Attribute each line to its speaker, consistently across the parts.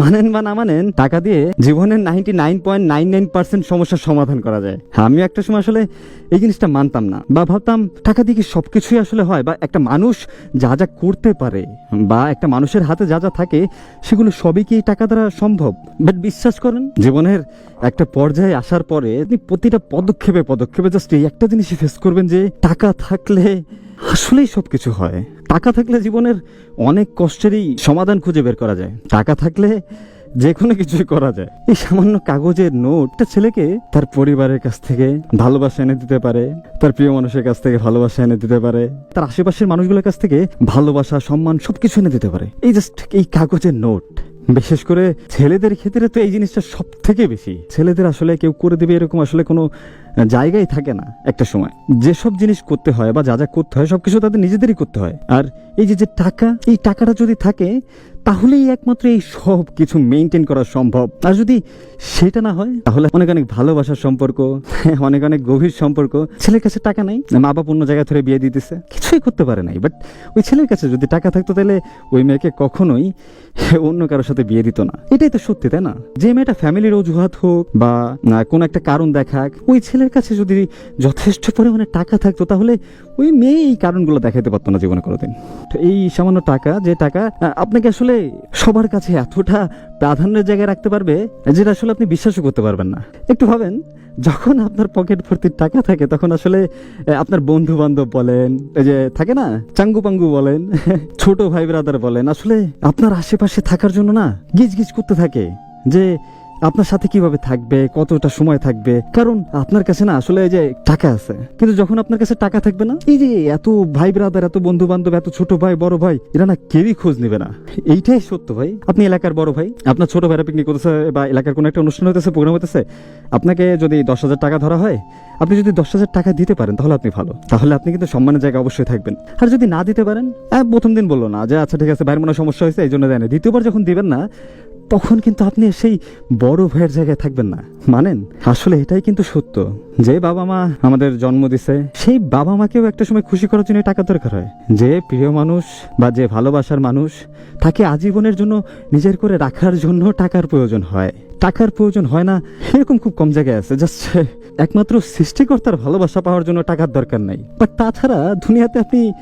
Speaker 1: মানেন বা না মানেন, টাকা দিয়ে জীবনের ninety nine point nine nine percent সমস্যার সমাধান করা যায়। আমি একটা সময় আসলে এই জিনিসটা মানতাম না বা ভাবতাম, টাকা দিয়ে কি সব কিছুই আসলে হয়? বা একটা মানুষ যা যা করতে পারে, বা একটা মানুষের হাতে যা যা থাকে, সেগুলো সবই কি টাকা দ্বারা সম্ভব? বাট বিশ্বাস করেন, জীবনের একটা পর্যায়ে আসার পরে আপনি প্রতিটা পদক্ষেপে পদক্ষেপে জাস্ট এই একটা জিনিসই ফেস করবেন যে, টাকা থাকলে আসলেই সব কিছু হয়। টাকা থাকলে জীবনের অনেক কষ্টেরই সমাধান খুঁজে বের করা যায়। টাকা থাকলে যে কোনো কিছুই করা যায়। এই সামান্য কাগজের নোট ছেলেকে তার পরিবারের কাছ থেকে ভালোবাসা এনে দিতে পারে, তার প্রিয় মানুষের কাছ থেকে ভালোবাসা এনে দিতে পারে, তার আশেপাশের মানুষগুলোর কাছ থেকে ভালোবাসা, সম্মান সবকিছু এনে দিতে পারে। এই জাস্ট এই কাগজের নোট। বিশেষ করে ছেলেদের ক্ষেত্রে তো এই জিনিসটা সব থেকে বেশি। ছেলেদের আসলে কেউ করে দেবে এরকম আসলে কোনো জায়গায় থাকে না একটা সময়। যেসব জিনিস করতে হয় বা যা যা করতে হয় সবকিছু তাদের নিজেদেরই করতে হয়। আর এই যে যে টাকা, এই টাকাটা যদি থাকে তাহলেই একমাত্র এই সব কিছু মেনটেন করা সম্ভব। আর যদি সেটা না হয়, তাহলে অনেক অনেক ভালোবাসার সম্পর্ক, অনেক অনেক গভীর সম্পর্ক। ছেলের কাছে টাকা নাই মা বাপ অন্য জায়গা ধরে বিয়ে দিতেছে, কিছুই করতে পারে নাই। বাট ওই ছেলের কাছে যদি টাকা থাকতো, তাহলে ওই মেয়েকে কখনোই অন্য কারোর সাথে বিয়ে দিত না। এটাই তো সত্যি, তাই না? যে মেয়েটা ফ্যামিলির অজুহাত হোক বা কোনো একটা কারণ দেখাক, ওই ছেলের কাছে যদি যথেষ্ট পরিমাণে টাকা থাকতো, তাহলে ওই মেয়ে এই কারণগুলো দেখাতে পারতো না জীবনে কোনোদিন। তো এই সামান্য টাকা, যে টাকা আপনাকে আসলে সবার কাছে এতটা প্রাধান্যের জায়গায় রাখতে পারবে যেটা আসলে আপনি বিশ্বাসও করতে পারবেন না। একটু ভাবেন, যখন আপনার পকেট ভর্তি টাকা থাকে, তখন আসলে আপনার বন্ধু বান্ধব বলেন, এই যে থাকে না চাঙ্গু পাঙ্গু বলেন, ছোট ভাই ব্রাদার বলেন, আসলে আপনার আশেপাশে থাকার জন্য না গিজ গিজ করতে থাকে। যে আপনার সাথে কীভাবে থাকবে, কতটা সময় থাকবে? কারণ আপনার কাছে না আসলে যে টাকা আছে, কিন্তু যখন আপনার কাছে টাকা থাকবে না, এই যে এত ভাই ব্রাদার এত বন্ধু বান্ধব এত ছোট ভাই, বড় ভাই, এরা না কেউই খোঁজ নেবে না। এইটাই সত্য ভাই। আপনি এলাকার বড় ভাই, আপনার ছোট ভাইরা পিকনিক করতেছে বা এলাকার কোনো একটা অনুষ্ঠান হতেছে প্রোগ্রাম হতেছে আপনাকে যদি দশ হাজার টাকা ধরা হয়, আপনি যদি দশ হাজার টাকা দিতে পারেন, তাহলে আপনি ভালো। তাহলে আপনি কিন্তু সম্মানের জায়গায় অবশ্যই থাকবেন। আর যদি না দিতে পারেন প্রথম দিন বলল না যে আচ্ছা ঠিক আছে, ভাইয়ের মনে সমস্যা হয়েছে, এই জন্য দেয় না দ্বিতীয়বার যখন দিবেন না তখন কিন্তু আপনি সেই বড় ভাইয়ের জায়গায় থাকবেন না। মানেন? আসলে এটাই কিন্তু সত্য যে বাবা মা আমাদের জন্ম দিছে, সেই বাবা মাকেও একটা সময় খুশি করার জন্য টাকা দরকার হয়। যে প্রিয় মানুষ বা যে ভালোবাসার মানুষ, তাকে আজীবনের জন্য নিজের করে রাখার জন্য টাকার প্রয়োজন হয়। টাকার প্রয়োজন হয় না, এরকম খুব কম জায়গায় আছে। জাস্ট একমাত্র সৃষ্টিকর্তার ভালোবাসা পাওয়ার জন্য টাকার দরকার নাই। বাট তাছাড়া দুনিয়াতে আপনি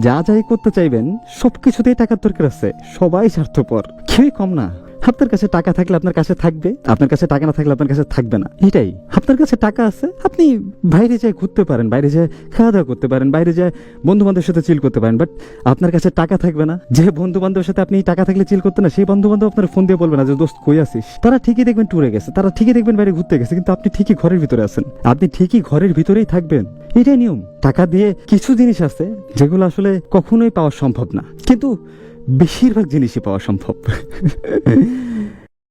Speaker 1: যা যাই করতে চাইবেন সব কিছুতেই টাকার দরকার আছে। সবাই স্বার্থপর, কেউই কম না। আপনার কাছে টাকা থাকলে আপনার কাছে থাকবে, আপনার কাছে টাকা না থাকলে আপনার কাছে থাকবে না। এটাই। আপনার কাছে টাকা আছে, আপনি বাইরে যায় ঘুরতে পারেন, বাইরে যায় খাওয়া দাওয়া করতে পারেন, বাইরে যায় বন্ধু বান্ধবের সাথে চিল করতে পারেন বাট আপনার কাছে টাকা থাকবে না। যে বন্ধু বান্ধবের সাথে আপনি টাকা থাকলে চিল করতে না, সেই বন্ধু বান্ধব আপনার ফোন দিয়ে বলবে না যে, দোস্ত, কই আসিস তারা ঠিকই দেখবেন ট্যুরে গেছে, তারা ঠিকই দেখবেন বাইরে ঘুরতে গেছে, কিন্তু আপনি ঠিকই ঘরের ভিতরে আছেন। আপনি ঠিকই ঘরের ভিতরেই থাকবেন। এটাই নিয়ম। টাকা দিয়ে কিছু জিনিস আছে, যেগুলো আসলে কখনোই পাওয়া সম্ভব না। কিন্তু বেশিরভাগ জিনিসই পাওয়া সম্ভব।